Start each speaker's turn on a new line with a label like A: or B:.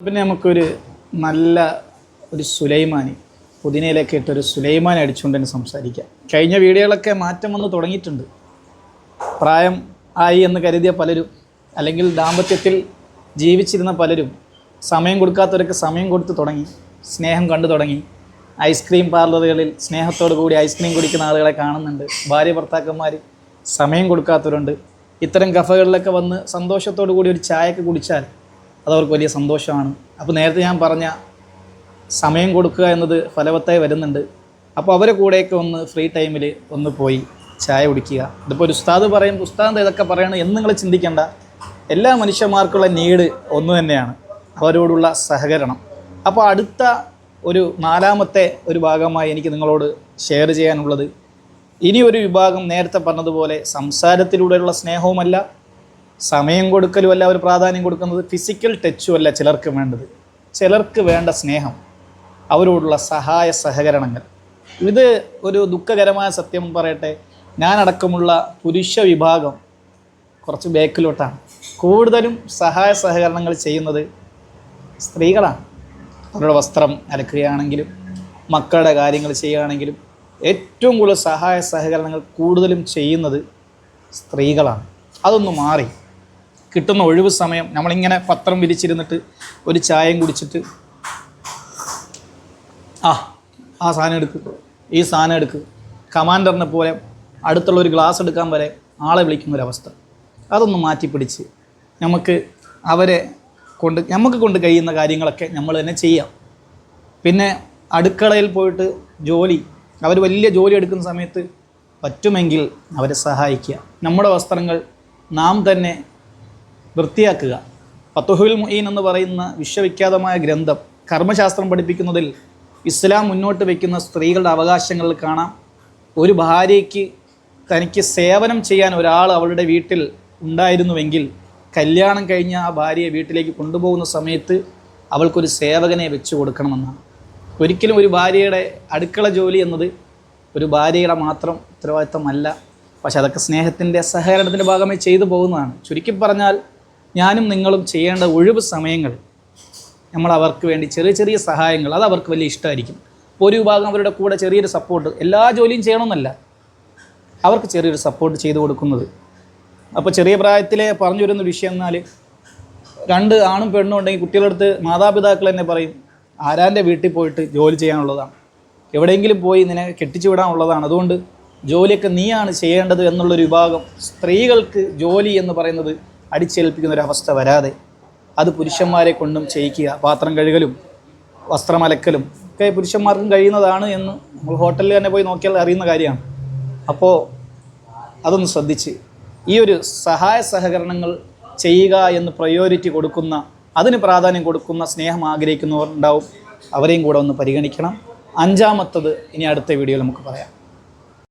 A: പിന്നെ നമുക്കൊരു നല്ല ഒരു സുലൈമാനി പുതിനയിലൊക്കെ ഇട്ടൊരു സുലൈമാൻ അടിച്ചുകൊണ്ട് തന്നെ സംസാരിക്കാം. കഴിഞ്ഞ വീഡിയോകളൊക്കെ മാറ്റം വന്ന് തുടങ്ങിയിട്ടുണ്ട്. പ്രായം ആയി എന്ന് കരുതിയ പലരും അല്ലെങ്കിൽ ദാമ്പത്യത്തിൽ ജീവിച്ചിരുന്ന പലരും സമയം കൊടുക്കാത്തവരൊക്കെ സമയം കൊടുത്ത് തുടങ്ങി സ്നേഹം കണ്ടു തുടങ്ങി. ഐസ്ക്രീം പാർലറുകളിൽ സ്നേഹത്തോടു കൂടി ഐസ്ക്രീം കുടിക്കുന്ന ആളുകളെ കാണുന്നുണ്ട്. ഭാര്യ ഭർത്താക്കന്മാർ സമയം കൊടുക്കാത്തവരുണ്ട്. ഇത്തരം കഫകളിലൊക്കെ വന്ന് സന്തോഷത്തോടു കൂടി ഒരു ചായയൊക്കെ കുടിച്ചാൽ അതവർക്ക് വലിയ സന്തോഷമാണ്. അപ്പോൾ നേരത്തെ ഞാൻ പറഞ്ഞ സമയം കൊടുക്കുക എന്നത് ഫലവത്തായി വരുന്നുണ്ട്. അപ്പോൾ അവരെ കൂടെയൊക്കെ ഒന്ന് ഫ്രീ ടൈമിൽ ഒന്ന് പോയി ചായ കുടിക്കുക. ഇതിപ്പോൾ ഒരു ഉസ്താദ് പറയും ഉസ്താദ് ഇതൊക്കെ പറയണം എന്ന് നിങ്ങൾ ചിന്തിക്കേണ്ട. എല്ലാ മനുഷ്യന്മാർക്കുള്ള നീഡ് ഒന്ന് തന്നെയാണ്. അവരോടുള്ള സഹകരണം. അപ്പോൾ അടുത്ത ഒരു നാലാമത്തെ ഒരു ഭാഗമായി എനിക്ക് നിങ്ങളോട് ഷെയർ ചെയ്യാനുള്ളത്. ഇനി ഒരു വിഭാഗം നേരത്തെ പറഞ്ഞതുപോലെ സംസാരത്തിലൂടെയുള്ള സ്നേഹവുമല്ല സമയം കൊടുക്കലും അല്ല അവർ പ്രാധാന്യം കൊടുക്കുന്നത് ഫിസിക്കൽ ടച്ചും അല്ല ചിലർക്ക് വേണ്ടത്. ചിലർക്ക് വേണ്ട സ്നേഹം അവരോടുള്ള സഹായ സഹകരണങ്ങൾ. ഇത് ഒരു ദുഃഖകരമായ സത്യം പറയട്ടെ. ഞാനടക്കമുള്ള പുരുഷ വിഭാഗം കുറച്ച് ബാക്കിലോട്ടാണ്. കൂടുതലും സഹായ സഹകരണങ്ങൾ ചെയ്യുന്നത് സ്ത്രീകളാണ്. അവരുടെ വസ്ത്രം അലക്കുകയാണെങ്കിലും മക്കളുടെ കാര്യങ്ങൾ ചെയ്യുകയാണെങ്കിലും ഏറ്റവും കൂടുതൽ സഹായ സഹകരണങ്ങൾ കൂടുതലും ചെയ്യുന്നത് സ്ത്രീകളാണ്. അതൊന്ന് മാറി. കിട്ടുന്ന ഒഴിവ് സമയം നമ്മളിങ്ങനെ പത്രം വിരിച്ചിരുന്നിട്ട് ഒരു ചായയും കുടിച്ചിട്ട് ആ ആ സാധനം എടുക്ക് ഈ സാധനം എടുക്ക്. കമാൻഡറിനെ പോലെ അടുത്തുള്ള ഒരു ഗ്ലാസ് എടുക്കാൻ വരെ ആളെ വിളിക്കുന്ന ഒരവസ്ഥ. അതൊന്ന് മാറ്റിപ്പിടിച്ച് നമുക്ക് അവരെ കൊണ്ട് നമുക്ക് കൊണ്ട് കഴിയുന്ന കാര്യങ്ങളൊക്കെ നമ്മൾ തന്നെ ചെയ്യാം. പിന്നെ അടുക്കളയിൽ പോയിട്ട് ജോലി അവർ വലിയ ജോലി എടുക്കുന്ന സമയത്ത് പറ്റുമെങ്കിൽ അവരെ സഹായിക്കുക. നമ്മുടെ വസ്ത്രങ്ങൾ നാം തന്നെ വൃത്തിയാക്കുക. ഫത്തുഹുൽ മുഈൻ എന്ന് പറയുന്ന വിശ്വവിഖ്യാതമായ ഗ്രന്ഥം കർമ്മശാസ്ത്രം പഠിപ്പിക്കുന്നതിൽ ഇസ്ലാം മുന്നോട്ട് വയ്ക്കുന്ന സ്ത്രീകളുടെ അവകാശങ്ങളിൽ കാണാം. ഒരു ഭാര്യയ്ക്ക് തനിക്ക് സേവനം ചെയ്യാൻ ഒരാൾ അവളുടെ വീട്ടിൽ ഉണ്ടായിരുന്നുവെങ്കിൽ കല്യാണം കഴിഞ്ഞ ആ ഭാര്യയെ വീട്ടിലേക്ക് കൊണ്ടുപോകുന്ന സമയത്ത് അവൾക്കൊരു സേവകനെ വെച്ചു കൊടുക്കണമെന്നാണ്. ഒരിക്കലും ഒരു ഭാര്യയുടെ അടുക്കള ജോലി എന്നത് ഒരു ഭാര്യയുടെ മാത്രം ഉത്തരവാദിത്തമല്ല. പക്ഷെ അതൊക്കെ സ്നേഹത്തിന്റെ സഹകരണത്തിന്റെ ഭാഗമായി ചെയ്തു പോകുന്നതാണ്. ചുരുക്കി പറഞ്ഞാൽ ഞാനും നിങ്ങളും ചെയ്യേണ്ട ഒഴിവ് സമയങ്ങൾ നമ്മൾ അവർക്ക് വേണ്ടി ചെറിയ ചെറിയ സഹായങ്ങൾ അത് അവർക്ക് വലിയ ഇഷ്ടമായിരിക്കും. ഒരു വിഭാഗം അവരുടെ കൂടെ ചെറിയൊരു സപ്പോർട്ട് എല്ലാ ജോലിയും ചെയ്യണമെന്നല്ല. അവർക്ക് ചെറിയൊരു സപ്പോർട്ട് ചെയ്തു കൊടുക്കുന്നത്. അപ്പോൾ ചെറിയ പ്രായത്തിലെ പറഞ്ഞു വരുന്ന വിഷയം എന്നാൽ രണ്ട് ആണും പെണ്ണും ഉണ്ടെങ്കിൽ കുട്ടികളുടെ അടുത്ത് മാതാപിതാക്കൾ തന്നെ പറയും ആരാന്റെ വീട്ടിൽ പോയിട്ട് ജോലി ചെയ്യാനുള്ളതാണ്? എവിടെയെങ്കിലും പോയി നിന്നെ കെട്ടിച്ചു വിടാനുള്ളതാണ്. അതുകൊണ്ട് ജോലിയൊക്കെ നീയാണ് ചെയ്യേണ്ടത് എന്നുള്ളൊരു വിഭാഗം സ്ത്രീകൾക്ക് ജോലി എന്ന് പറയുന്നത് അടിച്ചേൽപ്പിക്കുന്ന അവസ്ഥ വരാതെ അത് പുരുഷന്മാരെ കൊണ്ടും ചെയ്യിക്കുക. പാത്രം കഴുകലും വസ്ത്രമലക്കലും ഒക്കെ പുരുഷന്മാർക്കും കഴിയുന്നതാണ് എന്ന് നമ്മൾ ഹോട്ടലിൽ തന്നെ പോയി നോക്കിയാൽ അറിയുന്ന കാര്യമാണ്. അപ്പോൾ അതൊന്ന് ശ്രദ്ധിച്ച് ഈ ഒരു സഹായ സഹകരണങ്ങൾ ചെയ്യുക എന്ന് പ്രയോറിറ്റി കൊടുക്കുന്ന അതിന് പ്രാധാന്യം കൊടുക്കുന്ന സ്നേഹം ആഗ്രഹിക്കുന്നവർ ഉണ്ടാവും. അവരെയും കൂടെ ഒന്ന് പരിഗണിക്കണം. അഞ്ചാമത്തത് ഇനി അടുത്ത വീഡിയോയിൽ നമുക്ക് പറയാം.